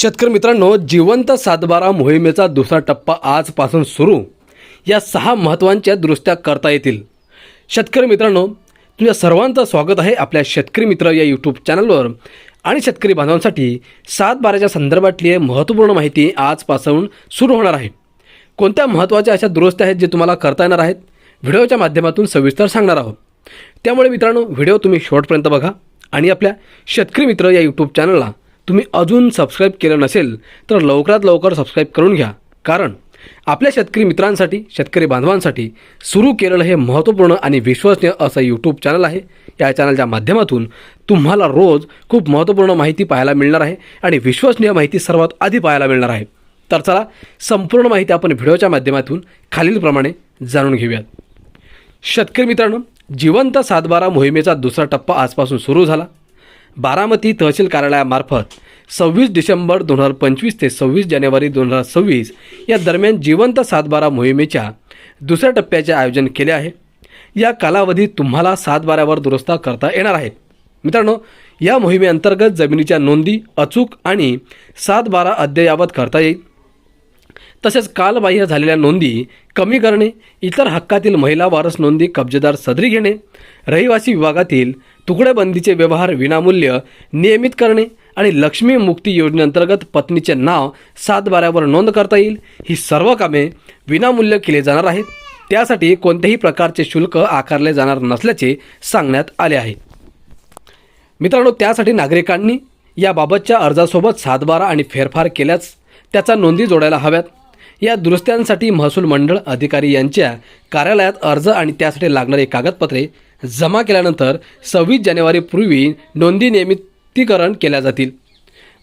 शेतकरी मित्रांनो जिवंत सातबारा मोहिमेचा दुसरा टप्पा आजपासून सुरू. या सहा महत्त्वांच्या दुरुस्त्या करता येतील. शेतकरी मित्रांनो तुमच्या सर्वांचं स्वागत आहे आपल्या शेतकरी मित्र या यूट्यूब चॅनलवर आणि शेतकरी बांधवांसाठी सातबाराच्या संदर्भातली महत्त्वपूर्ण माहिती आजपासून सुरू होणार आहे. कोणत्या महत्त्वाच्या अशा दुरुस्त्या आहेत जे तुम्हाला करता येणार आहेत? व्हिडिओच्या माध्यमातून सविस्तर सांगणार आहोत. त्यामुळे मित्रांनो व्हिडिओ तुम्ही शेवटपर्यंत बघा आणि आपल्या शेतकरी मित्र या यूट्यूब चॅनलला तुम्ही अजून सबस्क्राईब केलं नसेल तर लवकरात लवकर सबस्क्राईब करून घ्या. कारण आपल्या शेतकरी मित्रांसाठी शेतकरी बांधवांसाठी सुरू केलेलं हे महत्त्वपूर्ण आणि विश्वसनीय असं यूट्यूब चॅनल आहे. या चॅनलच्या माध्यमातून तुम्हाला रोज खूप महत्त्वपूर्ण माहिती पाहायला मिळणार आहे आणि विश्वसनीय माहिती सर्वात आधी पाहायला मिळणार आहे. तर चला संपूर्ण माहिती आपण व्हिडिओच्या माध्यमातून खालीलप्रमाणे जाणून घेऊयात. शेतकरी मित्रांनो जिवंत सातबारा मोहिमेचा दुसरा टप्पा आजपासून सुरू झाला. बारामती तहसील कार्यालयामार्फत सव्वीस डिसेंबर दोन हजार पंचवीस ते सव्वीस जानेवारी दोन हजार सव्वीस या दरम्यान जिवंत सातबारा मोहिमेच्या दुसऱ्या टप्प्याचे आयोजन केले आहे. या कालावधीत तुम्हाला सातबाऱ्यावर दुरुस्ता करता येणार आहेत मित्रांनो या मोहिमेअंतर्गत जमिनीच्या नोंदी अचूक आणि सातबारा अद्ययावत करता येईल. तसेच कालबाह्य झालेल्या नोंदी कमी करणे इतर हक्कातील महिला वारस नोंदी कब्जेदार सदरी घेणे रहिवासी विभागातील तुकडेबंदीचे व्यवहार विनामूल्य नियमित करणे आणि लक्ष्मी मुक्ती योजनेअंतर्गत पत्नीचे नाव सात बाऱ्यावर नोंद करता येईल. ही सर्व कामे विनामूल्य केली जाणार आहेत. त्यासाठी कोणत्याही प्रकारचे शुल्क आकारले जाणार नसल्याचे सांगण्यात आले आहे. मित्रांनो त्यासाठी नागरिकांनी याबाबतच्या अर्जासोबत सातबारा आणि फेरफार केल्यास त्याचा नोंदी जोडायला हव्यात. या दुरुस्त्यांसाठी महसूल मंडळ अधिकारी यांच्या कार्यालयात अर्ज आणि त्यासाठी लागणारी कागदपत्रे जमा केल्यानंतर सव्वीस जानेवारीपूर्वी नोंदी नियमितीकरण केल्या जातील.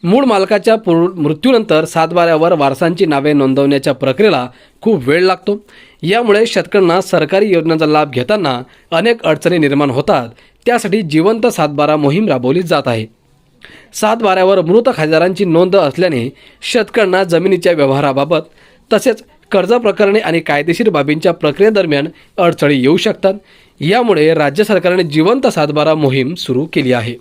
मूळ मालकाच्या पूर मृत्यूनंतर सातबाऱ्यावर वारसांची नावे नोंदवण्याच्या प्रक्रियेला खूप वेळ लागतो. यामुळे शेतकऱ्यांना सरकारी योजनांचा लाभ घेताना अनेक अडचणी निर्माण होतात. त्यासाठी जिवंत सातबारा मोहीम राबवली जात आहे. सातबाऱ्यावर मृत खासदारांची नोंद असल्याने शेतकऱ्यांना जमिनीच्या व्यवहाराबाबत तसेच कर्ज प्रकरणे आणि कायदेशीर बाबींच्या प्रक्रियेदरम्यान अडचणी येऊ शकतात. यामुळे राज्य सरकारने जिवंत सातबारा मोहीम सुरू केली आहे.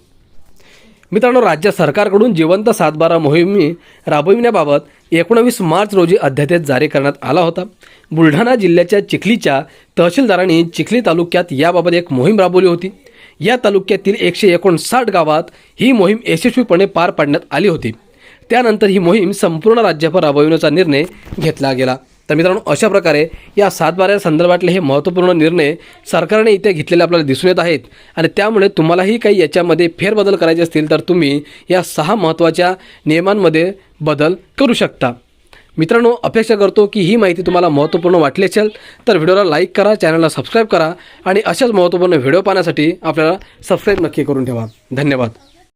मित्रांनो राज्य सरकारकडून जिवंत सातबारा मोहिमी राबविण्याबाबत एकोणवीस मार्च रोजी अध्यादेश जारी करण्यात आला होता. बुलढाणा जिल्ह्याच्या चिखलीच्या तहसीलदारांनी चिखली तालुक्यात याबाबत एक मोहीम राबवली होती. या तालुक्यातील एकशे एकोणसाठ गावात ही मोहीम यशस्वीपणे पार पाडण्यात आली होती. त्यानंतर ही मोहीम संपूर्ण राज्यभर राबविण्याचा निर्णय घेतला गेला. तर मित्रांनो अशा प्रकारे या सातबाऱ्या संदर्भातले हे महत्त्वपूर्ण निर्णय सरकारने इथे घेतलेले आपल्याला दिसून येत आहेत. आणि त्यामुळे तुम्हालाही काही याच्यामध्ये फेरबदल करायचे असतील तर तुम्ही या सहा महत्त्वाच्या नियमांमध्ये बदल करू शकता. मित्रांनो अपेक्षा करतो की ही माहिती तुम्हाला महत्त्वपूर्ण वाटली असेल तर व्हिडिओला लाईक करा चॅनलला सबस्क्राईब करा आणि अशाच महत्त्वपूर्ण व्हिडिओ पाहण्यासाठी आपल्याला सबस्क्राईब नक्की करून ठेवा. धन्यवाद.